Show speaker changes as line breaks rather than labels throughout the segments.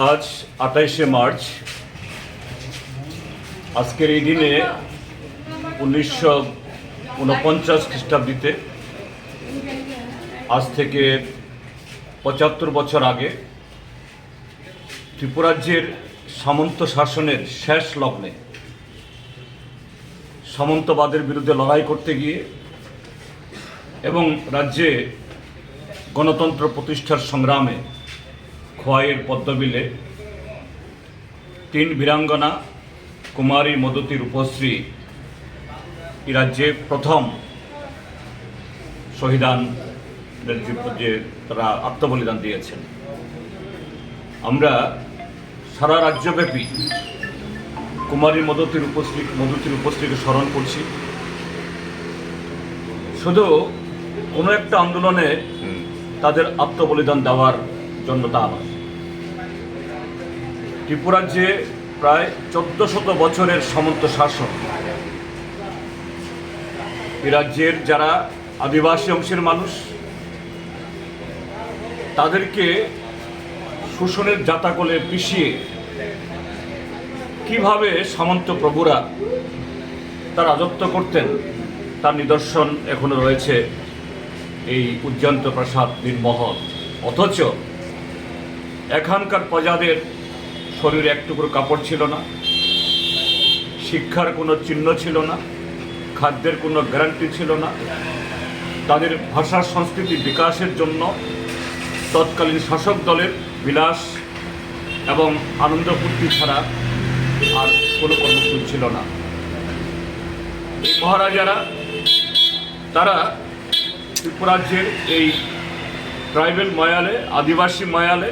আজ আঠাইশে মার্চ। আজকের এই দিনে উনিশশো উনপঞ্চাশ খ্রিস্টাব্দীতে আজ থেকে পঁচাত্তর বছর আগে ত্রিপুরাজ্যের সামন্ত শাসনের শেষ লগ্নে সামন্তবাদের বিরুদ্ধে লড়াই করতে গিয়ে এবং রাজ্যে গণতন্ত্র প্রতিষ্ঠার সংগ্রামে খোয়াইয়ের পদ্মবিলে তিন বীরাঙ্গনা কুমারী মদতী রূপশ্রী এই রাজ্যে প্রথম শহীদান যে তারা আত্মবলিদান দিয়েছেন। আমরা সারা রাজ্যব্যাপী কুমারী মদতির উপশ্রী মদতির উপশ্রীকে স্মরণ করছি। শুধু কোনো একটা আন্দোলনে তাদের আত্মবলিদান দেওয়ার জন্য তা নয়। ত্রিপুরাজ্যে প্রায় চোদ্দ শত বছরের সামন্ত শাসন এ রাজ্যের যারা আদিবাসী অংশের মানুষ, তাদেরকে শোষণের জাতাকলে পিষিয়ে কীভাবে সামন্ত প্রভুরা তার রাজত্ব করতেন, তার নিদর্শন এখনও রয়েছে এই উজ্জন্ত প্রাসাদ নির্মহল। অথচ এখানকার প্রজাদের শরীরে এক টুকরো কাপড় ছিল না। শিক্ষার কোনো চিহ্ন ছিল না। খাদ্যের কোনো গ্যারান্টি ছিল না। তাদের ভাষা সংস্কৃতি বিকাশের জন্য তৎকালীন শাসক দলের বিলাস এবং আনন্দ ফুর্তি ছাড়া আর কোনো কর্মসূচি ছিল না। মহারাজারা, তারা ত্রিপুরাজ্যের এই ট্রাইবেল ময়ালে, আদিবাসী ময়ালে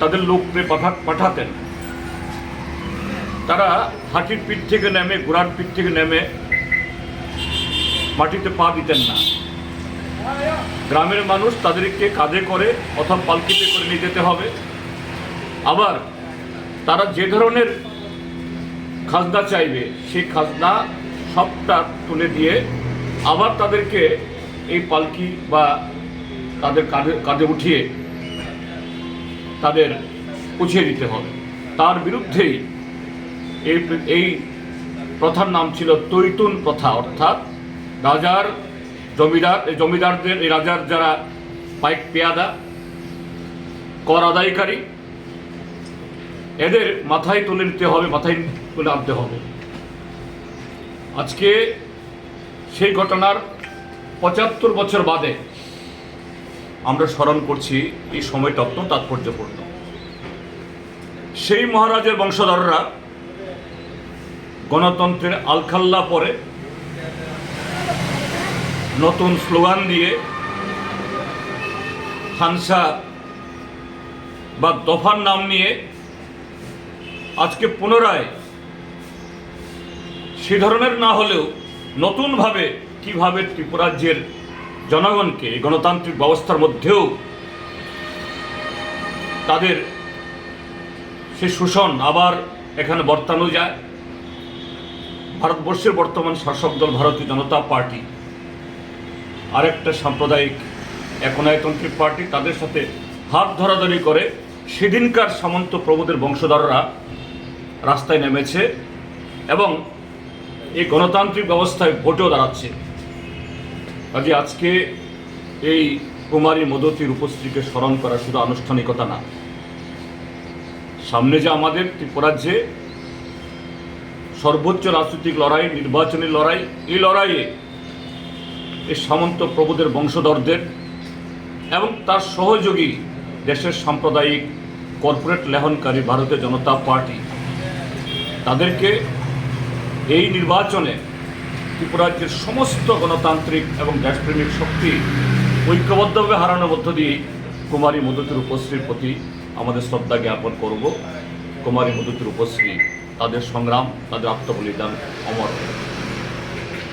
তাদের লোককে পাঠা, পাঠাতেন। তারা হাতির পিঠ থেকে নেমে, ঘোড়ার পিঠ থেকে নেমে মাটিতে পা দিতেন না। গ্রামের মানুষ তাদেরকে কাঁধে করে অথবা পালকিতে করে নিয়ে যেতে হবে। আবার তারা যে ধরনের খাজনা চাইবে, সেই খাজনা সবটা তুলে দিয়ে আবার তাদেরকে এই পালকি বা তাদের কাঁধে কাঁধে উঠিয়ে তাদের পুছিয়ে দিতে হবে। তার বিরুদ্ধেই এই এই প্রথার নাম ছিল তৈতুন প্রথা, অর্থাৎ রাজার জমিদার, এই জমিদারদের, এই রাজার যারা পাইক পেয়াদা, কর আদায়কারী, এদের মাথায় তুলে নিতে হবে, মাথায় তুলে আনতে হবে। আজকে সেই ঘটনার পঁচাত্তর বছর বাদে আমরা স্মরণ করছি এই সময়টা অত্যন্ত তাৎপর্যপূর্ণ। সেই মহারাজের বংশধররা গণতন্ত্রের আলখাল্লা পরে নতুন স্লোগান দিয়ে হানসা বা দফার নাম নিয়ে আজকে পুনরায় সে ধরনের না হলেও নতুনভাবে কীভাবে ত্রিপুরাজ্যের জনগণকে এই গণতান্ত্রিক ব্যবস্থার মধ্যেও তাদের সে শোষণ আবার এখানে বর্তানো যায়। ভারতবর্ষের বর্তমান শাসক দল ভারতীয় জনতা পার্টি। আরেকটা সাম্প্রদায়িক একনায়তান্ত্রিক পার্টি তাদের সাথে হাত ধরাধরি করে। সেদিনকার সামন্ত প্রভুদের বংশধররা রাস্তায় নেমেছে এবং এই গণতান্ত্রিক ব্যবস্থায় ভোটেও দাঁড়াচ্ছে। কাজে আজকে এই কুমারী মদতির উপস্থিতিকে স্মরণ করা শুধু আনুষ্ঠানিকতা না। সামনে যে আমাদের ত্রিপুরাজ্যে সর্বোচ্চ রাজনৈতিক লড়াই, নির্বাচনী লড়াই, এই লড়াইয়ে এই সামন্ত প্রভুদের বংশধরদের এবং তার সহযোগী দেশের সাম্প্রদায়িক কর্পোরেট লেহনকারী ভারতীয় জনতা পার্টি, তাদেরকে এই নির্বাচনে ত্রিপুরাজ্যের সমস্ত গণতান্ত্রিক এবং দেশপ্রেমিক শক্তি ঐক্যবদ্ধভাবে হারানোর মধ্য দিয়ে কুমারী মধুতির উপশ্রীর প্রতি আমাদের শ্রদ্ধা জ্ঞাপন করব। কুমারী মধুতির উপশ্রী তাদের সংগ্রাম, তাদের আত্মবলিদান অমর